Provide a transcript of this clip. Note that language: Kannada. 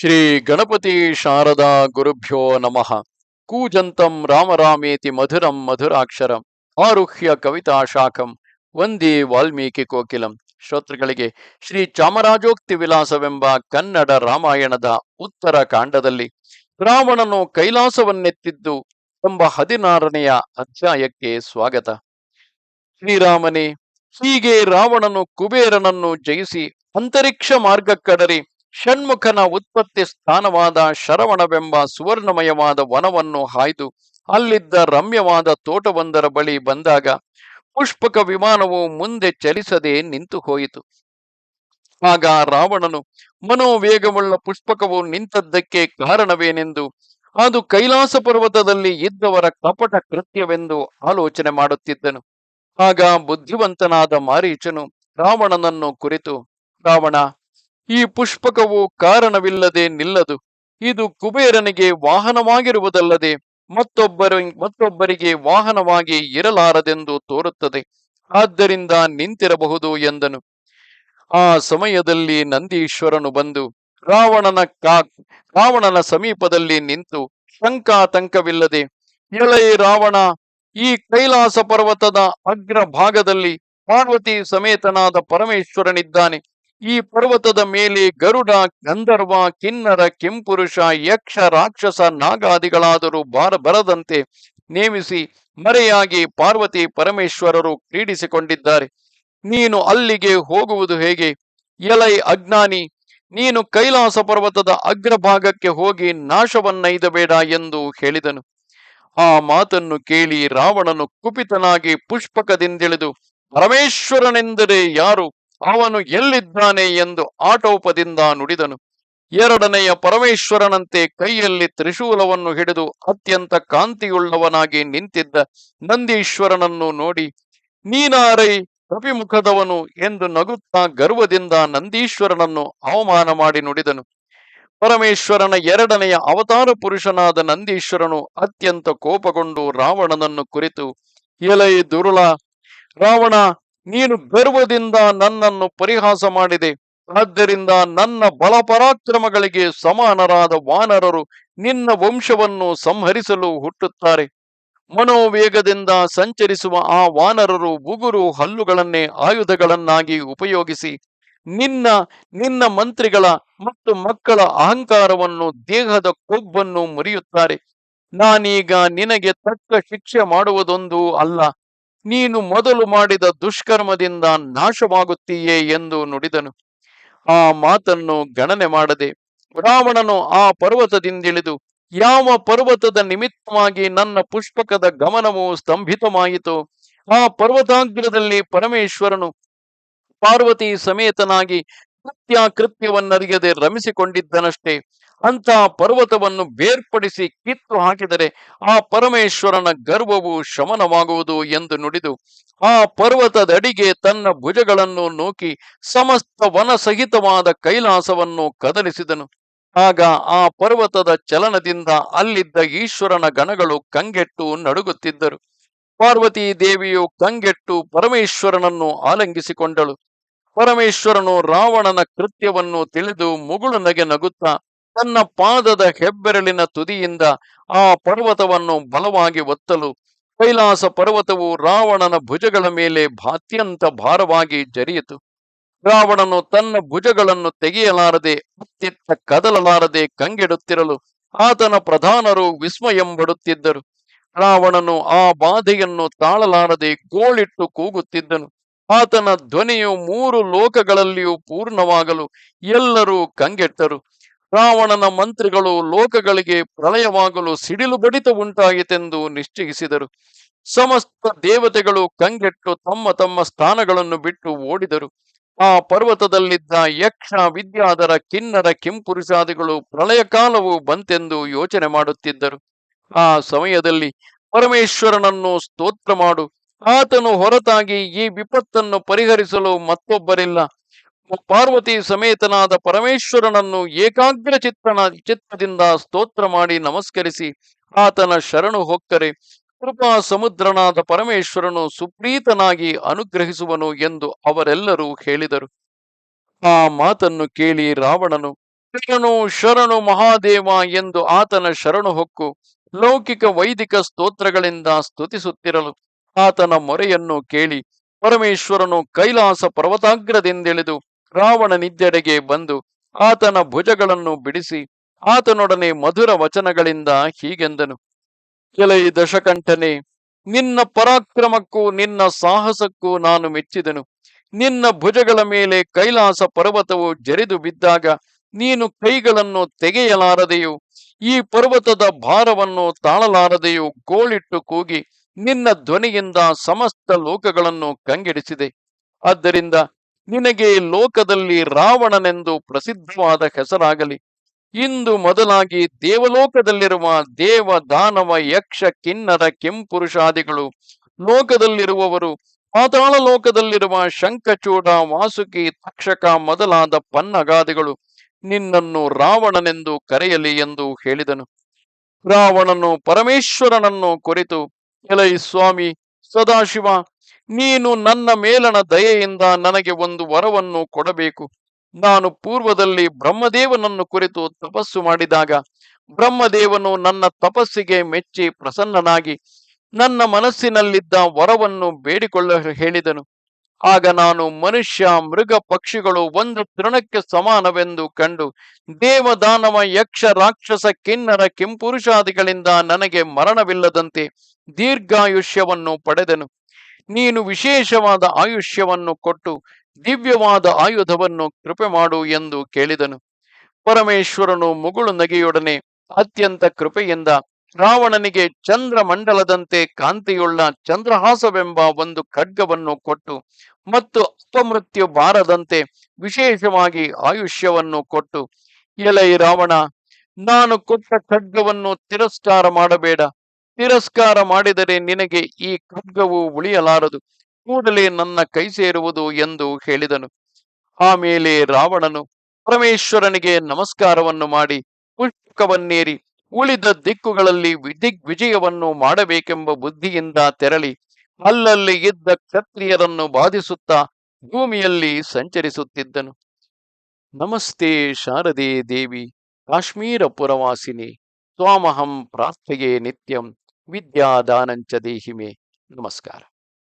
ಶ್ರೀ ಗಣಪತಿ ಶಾರದಾ ಗುರುಭ್ಯೋ ನಮಃ. ಕೂಜಂತಂ ರಾಮರಾಮೇತಿ ಮಧುರಂ ಮಧುರಾಕ್ಷರಂ. ಆರುಹ್ಯ ಕವಿತಾ ಶಾಖಂ. ವಂದೇ ವಾಲ್ಮೀಕಿ ಕೋಕಿಲಂ. ಶ್ರೋತೃಗಳಿಗೆ ಶ್ರೀ ಚಾಮರಾಜೋಕ್ತಿ ವಿಲಾಸವೆಂಬ ಕನ್ನಡ ರಾಮಾಯಣದ ಉತ್ತರ ಕಾಂಡದಲ್ಲಿ ರಾವಣನು ಕೈಲಾಸವನ್ನೆತ್ತಿದ್ದು ಎಂಬ ಹದಿನಾರನೆಯ ಅಧ್ಯಾಯಕ್ಕೆ ಸ್ವಾಗತ. ಶ್ರೀರಾಮನೇ, ಹೀಗೆ ರಾವಣನು ಕುಬೇರನನ್ನು ಜಯಿಸಿ ಅಂತರಿಕ್ಷ ಮಾರ್ಗಕ್ಕಡರಿ ಷಣ್ಮುಖನ ಉತ್ಪತ್ತಿ ಸ್ಥಾನವಾದ ಶರವಣವೆಂಬ ಸುವರ್ಣಮಯವಾದ ವನವನ್ನು ಹಾಯ್ದು ಅಲ್ಲಿದ್ದ ರಮ್ಯವಾದ ತೋಟವೊಂದರ ಬಳಿ ಬಂದಾಗ ಪುಷ್ಪಕ ವಿಮಾನವು ಮುಂದೆ ಚಲಿಸದೆ ನಿಂತು ಹೋಯಿತು. ಆಗ ರಾವಣನು, ಮನೋವೇಗವುಳ್ಳ ಪುಷ್ಪಕವು ನಿಂತದ್ದಕ್ಕೆ ಕಾರಣವೇನೆಂದು? ಅದು ಕೈಲಾಸ ಪರ್ವತದಲ್ಲಿ ಇದ್ದವರ ಕಪಟ ಕೃತ್ಯವೆಂದು ಆಲೋಚನೆ ಮಾಡುತ್ತಿದ್ದನು. ಆಗ ಬುದ್ಧಿವಂತನಾದ ಮಾರೀಚನು ರಾವಣನನ್ನು ಕುರಿತು, ರಾವಣ ಈ ಪುಷ್ಪಕವು ಕಾರಣವಿಲ್ಲದೆ ನಿಲ್ಲದು. ಇದು ಕುಬೇರನಿಗೆ ವಾಹನವಾಗಿರುವುದಲ್ಲದೆ ಮತ್ತೊಬ್ಬರ, ಮತ್ತೊಬ್ಬರಿಗೆ ವಾಹನವಾಗಿ ಇರಲಾರದೆಂದು ತೋರುತ್ತದೆ. ಆದ್ದರಿಂದ ನಿಂತಿರಬಹುದು ಎಂದನು. ಆ ಸಮಯದಲ್ಲಿ ನಂದೀಶ್ವರನು ಬಂದು ರಾವಣನ ಕಾ, ರಾವಣನ ಸಮೀಪದಲ್ಲಿ ನಿಂತು ಶಂಕಾತಂಕವಿಲ್ಲದೆ ಎಲೈ ರಾವಣ, ಈ ಕೈಲಾಸ ಪರ್ವತದ ಅಗ್ರ ಭಾಗದಲ್ಲಿ ಪಾರ್ವತಿ ಸಮೇತನಾದ ಪರಮೇಶ್ವರನಿದ್ದಾನೆ. ಈ ಪರ್ವತದ ಮೇಲೆ ಗರುಡ, ಗಂಧರ್ವ, ಕಿನ್ನರ, ಕೆಂಪುರುಷ, ಯಕ್ಷ, ರಾಕ್ಷಸ, ನಾಗಾದಿಗಳಾದರೂ ಬಾರ ಬರದಂತೆ ನೇಮಿಸಿ ಮರೆಯಾಗಿ ಪಾರ್ವತಿ ಪರಮೇಶ್ವರರು ಕ್ರೀಡಿಸಿಕೊಂಡಿದ್ದಾರೆ. ನೀನು ಅಲ್ಲಿಗೆ ಹೋಗುವುದು ಹೇಗೆ? ಎಲೈ ಅಜ್ಞಾನಿ, ನೀನು ಕೈಲಾಸ ಪರ್ವತದ ಅಗ್ರಭಾಗಕ್ಕೆ ಹೋಗಿ ನಾಶವನ್ನೈದಬೇಡ ಎಂದು ಹೇಳಿದನು. ಆ ಮಾತನ್ನು ಕೇಳಿ ರಾವಣನು ಕುಪಿತನಾಗಿ ಪುಷ್ಪಕದಿಂದಿಳಿದು, ಪರಮೇಶ್ವರನೆಂದರೆ ಯಾರು? ಅವನು ಎಲ್ಲಿದ್ದಾನೆ ಎಂದು ಆಟೋಪದಿಂದ ನುಡಿದನು. ಎರಡನೆಯ ಪರಮೇಶ್ವರನಂತೆ ಕೈಯಲ್ಲಿ ತ್ರಿಶೂಲವನ್ನು ಹಿಡಿದು ಅತ್ಯಂತ ಕಾಂತಿಯುಳ್ಳವನಾಗಿ ನಿಂತಿದ್ದ ನಂದೀಶ್ವರನನ್ನು ನೋಡಿ, ನೀನಾರೈ ಕಪಿಮುಖದವನು ಎಂದು ನಗುತ್ತಾ ಗರ್ವದಿಂದ ನಂದೀಶ್ವರನನ್ನು ಅವಮಾನ ಮಾಡಿ ನುಡಿದನು. ಪರಮೇಶ್ವರನ ಎರಡನೆಯ ಅವತಾರ ಪುರುಷನಾದ ನಂದೀಶ್ವರನು ಅತ್ಯಂತ ಕೋಪಗೊಂಡು ರಾವಣನನ್ನು ಕುರಿತು, ಎಲೈ ದುರುಳ, ರಾವಣ ನೀನು ಗರ್ವದಿಂದ ನನ್ನನ್ನು ಪರಿಹಾಸ ಮಾಡಿದೆ. ಆದ್ದರಿಂದ ನನ್ನ ಬಲಪರಾಕ್ರಮಗಳಿಗೆ ಸಮಾನರಾದ ವಾನರರು ನಿನ್ನ ವಂಶವನ್ನು ಸಂಹರಿಸಲು ಹುಟ್ಟುತ್ತಾರೆ. ಮನೋವೇಗದಿಂದ ಸಂಚರಿಸುವ ಆ ವಾನರರು ಬುಗುರು ಹಲ್ಲುಗಳನ್ನೇ ಆಯುಧಗಳನ್ನಾಗಿ ಉಪಯೋಗಿಸಿ ನಿನ್ನ ನಿನ್ನ ಮಂತ್ರಿಗಳ ಮತ್ತು ಮಕ್ಕಳ ಅಹಂಕಾರವನ್ನು ದೇಹದ ಕೊಬ್ಬನ್ನು ಮುರಿಯುತ್ತಾರೆ. ನಾನೀಗ ನಿನಗೆ ತಕ್ಕ ಶಿಕ್ಷೆ ಮಾಡುವುದೊಂದು ಅಲ್ಲ. ನೀನು ಮೊದಲು ಮಾಡಿದ ದುಷ್ಕರ್ಮದಿಂದ ನಾಶವಾಗುತ್ತೀಯೇ ಎಂದು ನುಡಿದನು. ಆ ಮಾತನ್ನು ಗಣನೆ ಮಾಡದೆ ರಾವಣನು ಆ ಪರ್ವತದಿಂದಿಳಿದು, ಯಾವ ಪರ್ವತದ ನಿಮಿತ್ತವಾಗಿ ನನ್ನ ಪುಷ್ಪಕದ ಗಮನವು ಸ್ತಂಭಿತವಾಯಿತು, ಆ ಪರ್ವತಾಗ್ರದಲ್ಲಿ ಪರಮೇಶ್ವರನು ಪಾರ್ವತಿ ಸಮೇತನಾಗಿ ಕೃತ್ಯ ಕೃತ್ಯವನ್ನರಿಯದೆ ರಮಿಸಿಕೊಂಡಿದ್ದನಷ್ಟೇ ಅಂತ ಪರ್ವತವನ್ನು ಬೇರ್ಪಡಿಸಿ ಕಿತ್ತು ಹಾಕಿದರೆ ಆ ಪರಮೇಶ್ವರನ ಗರ್ವವು ಶಮನವಾಗುವುದು ಎಂದು ನುಡಿದು, ಆ ಪರ್ವತದಡಿಗೆ ತನ್ನ ಭುಜಗಳನ್ನು ನೂಕಿ ಸಮಸ್ತ ವನ ಸಹಿತವಾದ ಕೈಲಾಸವನ್ನು ಕದಲಿಸಿದನು. ಆಗ ಆ ಪರ್ವತದ ಚಲನದಿಂದ ಅಲ್ಲಿದ್ದ ಈಶ್ವರನ ಗಣಗಳು ಕಂಗೆಟ್ಟು ನಡುಗುತ್ತಿದ್ದರು. ಪಾರ್ವತಿ ದೇವಿಯು ಕಂಗೆಟ್ಟು ಪರಮೇಶ್ವರನನ್ನು ಆಲಂಗಿಸಿಕೊಂಡಳು. ಪರಮೇಶ್ವರನು ರಾವಣನ ಕೃತ್ಯವನ್ನು ತಿಳಿದು ಮುಗುಳು ನಗೆ ನಗುತ್ತಾ ತನ್ನ ಪಾದದ ಹೆಬ್ಬೆರಳಿನ ತುದಿಯಿಂದ ಆ ಪರ್ವತವನ್ನು ಬಲವಾಗಿ ಒತ್ತಲು. ಕೈಲಾಸ ಪರ್ವತವು ರಾವಣನ ಭುಜಗಳ ಮೇಲೆ ಅತ್ಯಂತ ಭಾರವಾಗಿ ಜರಿಯಿತು. ರಾವಣನು ತನ್ನ ಭುಜಗಳನ್ನು ತೆಗೆಯಲಾರದೆ, ಅತ್ಯಂತ ಕದಲಲಾರದೆ ಕಂಗೆಡುತ್ತಿರಲು ಆತನ ಪ್ರಧಾನರು ವಿಸ್ಮಯಂಬಡುತ್ತಿದ್ದರು. ರಾವಣನು ಆ ಬಾಧೆಯನ್ನು ತಾಳಲಾರದೆ ಗೋಳಿಟ್ಟು ಕೂಗುತ್ತಿದ್ದನು. ಆತನ ಧ್ವನಿಯು ಮೂರು ಲೋಕಗಳಲ್ಲಿಯೂ ಪೂರ್ಣವಾಗಲು ಎಲ್ಲರೂ ಕಂಗೆಟ್ಟರು. ರಾವಣನ ಮಂತ್ರಿಗಳು ಲೋಕಗಳಿಗೆ ಪ್ರಳಯವಾಗಲು ಸಿಡಿಲು ಬಡಿತ ಉಂಟಾಯಿತೆಂದು ನಿಶ್ಚಯಿಸಿದರು. ಸಮಸ್ತ ದೇವತೆಗಳು ಕಂಗೆಟ್ಟು ತಮ್ಮ ತಮ್ಮ ಸ್ಥಾನಗಳನ್ನು ಬಿಟ್ಟು ಓಡಿದರು. ಆ ಪರ್ವತದಲ್ಲಿದ್ದ ಯಕ್ಷ, ವಿದ್ಯಾಧರ, ಕಿನ್ನರ, ಕಿಂಪುರುಷಾದಿಗಳು ಪ್ರಳಯ ಕಾಲವು ಬಂತೆಂದು ಯೋಚನೆ ಮಾಡುತ್ತಿದ್ದರು. ಆ ಸಮಯದಲ್ಲಿ ಪರಮೇಶ್ವರನನ್ನು ಸ್ತೋತ್ರ ಮಾಡು. ಆತನು ಹೊರತಾಗಿ ಈ ವಿಪತ್ತನ್ನು ಪರಿಹರಿಸಲು ಮತ್ತೊಬ್ಬರಿಲ್ಲ. ಪಾರ್ವತಿ ಸಮೇತನಾದ ಪರಮೇಶ್ವರನನ್ನು ಏಕಾಗ್ರ ಚಿತ್ತನ ಚಿತ್ರದಿಂದ ಸ್ತೋತ್ರ ಮಾಡಿ ನಮಸ್ಕರಿಸಿ, ಆತನ ಶರಣು ಹೊಕ್ಕರೆ. ಕೃಪಾ ಸಮುದ್ರನಾದ ಪರಮೇಶ್ವರನು ಸುಪ್ರೀತನಾಗಿ ಅನುಗ್ರಹಿಸುವನು ಎಂದು ಅವರೆಲ್ಲರೂ ಹೇಳಿದರು. ಆ ಮಾತನ್ನು ಕೇಳಿ ರಾವಣನು, ಶರಣು ಶರಣು ಮಹಾದೇವ ಎಂದು ಆತನ ಶರಣು ಹೊಕ್ಕು, ಲೌಕಿಕ ವೈದಿಕ ಸ್ತೋತ್ರಗಳಿಂದ ಸ್ತುತಿಸುತ್ತಿರಲು ಆತನ ಮೊರೆಯನ್ನು ಕೇಳಿ ಪರಮೇಶ್ವರನು ಕೈಲಾಸ ಪರ್ವತಾಗ್ರದಿಂದಿಳಿದು ರಾವಣನಿದ್ದೆಡೆಗೆ ಬಂದು ಆತನ ಭುಜಗಳನ್ನು ಬಿಡಿಸಿ ಆತನೊಡನೆ ಮಧುರ ವಚನಗಳಿಂದ ಹೀಗೆಂದನು. ಕೆಲೈ ದಶಕಂಠನೆ, ನಿನ್ನ ಪರಾಕ್ರಮಕ್ಕೂ ನಿನ್ನ ಸಾಹಸಕ್ಕೂ ನಾನು ಮೆಚ್ಚಿದನು. ನಿನ್ನ ಭುಜಗಳ ಮೇಲೆ ಕೈಲಾಸ ಪರ್ವತವು ಜರಿದು ಬಿದ್ದಾಗ ನೀನು ಕೈಗಳನ್ನು ತೆಗೆಯಲಾರದೆಯೂ, ಈ ಪರ್ವತದ ಭಾರವನ್ನು ತಾಳಲಾರದೆಯೂ ಗೋಳಿಟ್ಟು ಕೂಗಿ ನಿನ್ನ ಧ್ವನಿಯಿಂದ ಸಮಸ್ತ ಲೋಕಗಳನ್ನು ಕಂಗೆಡಿಸಿದೆ. ಆದ್ದರಿಂದ ನಿನಗೆ ಲೋಕದಲ್ಲಿ ರಾವಣನೆಂದು ಪ್ರಸಿದ್ಧವಾದ ಹೆಸರಾಗಲಿ. ಇಂದು ಮೊದಲಾಗಿ ದೇವಲೋಕದಲ್ಲಿರುವ ದೇವ ದಾನವ ಯಕ್ಷ, ಕಿನ್ನರ, ಕೆಂಪುರುಷಾದಿಗಳು ಲೋಕದಲ್ಲಿರುವವರು, ಪಾತಾಳ ಲೋಕದಲ್ಲಿರುವ ಶಂಖಚೂಡ, ವಾಸುಕಿ, ತಕ್ಷಕ ಮೊದಲಾದ ಪನ್ನಗಾದಿಗಳು ನಿನ್ನನ್ನು ರಾವಣನೆಂದು ಕರೆಯಲಿ ಎಂದು ಹೇಳಿದನು. ರಾವಣನು ಪರಮೇಶ್ವರನನ್ನು ಕುರಿತು ಎಲೈ ಸ್ವಾಮಿ, ಸದಾಶಿವ, ನೀನು ನನ್ನ ಮೇಲನ ದಯೆಯಿಂದ ನನಗೆ ಒಂದು ವರವನ್ನು ಕೊಡಬೇಕು. ನಾನು ಪೂರ್ವದಲ್ಲಿ ಬ್ರಹ್ಮದೇವನನ್ನು ಕುರಿತು ತಪಸ್ಸು ಮಾಡಿದಾಗ, ಬ್ರಹ್ಮದೇವನು ನನ್ನ ತಪಸ್ಸಿಗೆ ಮೆಚ್ಚಿ ಪ್ರಸನ್ನನಾಗಿ, ನನ್ನ ಮನಸ್ಸಿನಲ್ಲಿದ್ದ ವರವನ್ನು ಬೇಡಿಕೊಳ್ಳ ಹೇಳಿದನು. ಆಗ ನಾನು ಮನುಷ್ಯ, ಮೃಗ ಪಕ್ಷಿಗಳು ಒಂದು ತೃಣಕ್ಕೆ ಸಮಾನವೆಂದು ಕಂಡು, ದೇವದಾನವ ಯಕ್ಷ, ರಾಕ್ಷಸ, ಕಿನ್ನರ, ಕೆಂಪುರುಷಾದಿಗಳಿಂದ ನನಗೆ ಮರಣವಿಲ್ಲದಂತೆ ದೀರ್ಘಾಯುಷ್ಯವನ್ನು ಪಡೆದನು. ನೀನು ವಿಶೇಷವಾದ ಆಯುಷ್ಯವನ್ನು ಕೊಟ್ಟು, ದಿವ್ಯವಾದ ಆಯುಧವನ್ನು ಕೃಪೆ ಮಾಡು ಎಂದು ಕೇಳಿದನು. ಪರಮೇಶ್ವರನು ಮುಗುಳು ನಗೆಯೊಡನೆ, ಅತ್ಯಂತ ಕೃಪೆಯಿಂದ ರಾವಣನಿಗೆ ಚಂದ್ರ ಮಂಡಲದಂತೆ ಕಾಂತಿಯುಳ್ಳ ಚಂದ್ರಹಾಸವೆಂಬ ಒಂದು ಖಡ್ಗವನ್ನು ಕೊಟ್ಟು ಮತ್ತು ಅಪಮೃತ್ಯು ಬಾರದಂತೆ ವಿಶೇಷವಾಗಿ ಆಯುಷ್ಯವನ್ನು ಕೊಟ್ಟು, ಎಲೈ ರಾವಣ, ನಾನು ಕೊಟ್ಟ ಖಡ್ಗವನ್ನು ತಿರಸ್ಕಾರ ಮಾಡಬೇಡ. ತಿರಸ್ಕಾರ ಮಾಡಿದರೆ ನಿನಗೆ ಈ ಖಡ್ಗವು ಉಳಿಯಲಾರದು. ಕೂಡಲೇ ನನ್ನ ಕೈ ಸೇರುವುದು ಎಂದು ಹೇಳಿದನು. ಆಮೇಲೆ ರಾವಣನು ಪರಮೇಶ್ವರನಿಗೆ ನಮಸ್ಕಾರವನ್ನು ಮಾಡಿ, ಪುಷ್ಪಕವನ್ನೇರಿ ಉಳಿದ ದಿಕ್ಕುಗಳಲ್ಲಿ ದಿಗ್ವಿಜಯವನ್ನು ಮಾಡಬೇಕೆಂಬ ಬುದ್ಧಿಯಿಂದ ತೆರಳಿ ಅಲ್ಲಲ್ಲಿ ಇದ್ದ ಕ್ಷತ್ರಿಯರನ್ನು ಬಾಧಿಸುತ್ತಾ ಭೂಮಿಯಲ್ಲಿ ಸಂಚರಿಸುತ್ತಿದ್ದನು. ನಮಸ್ತೆ ಶಾರದೆ ದೇವಿ, ಕಾಶ್ಮೀರ ಪುರವಾಸಿನಿ, ಸ್ವಾಮಹಂ ಪ್ರಾರ್ಥೆಯೇ ನಿತ್ಯಂ, ವಿದ್ಯಾದಾನಂಚ ದೇಹಿಮೆ. ನಮಸ್ಕಾರ.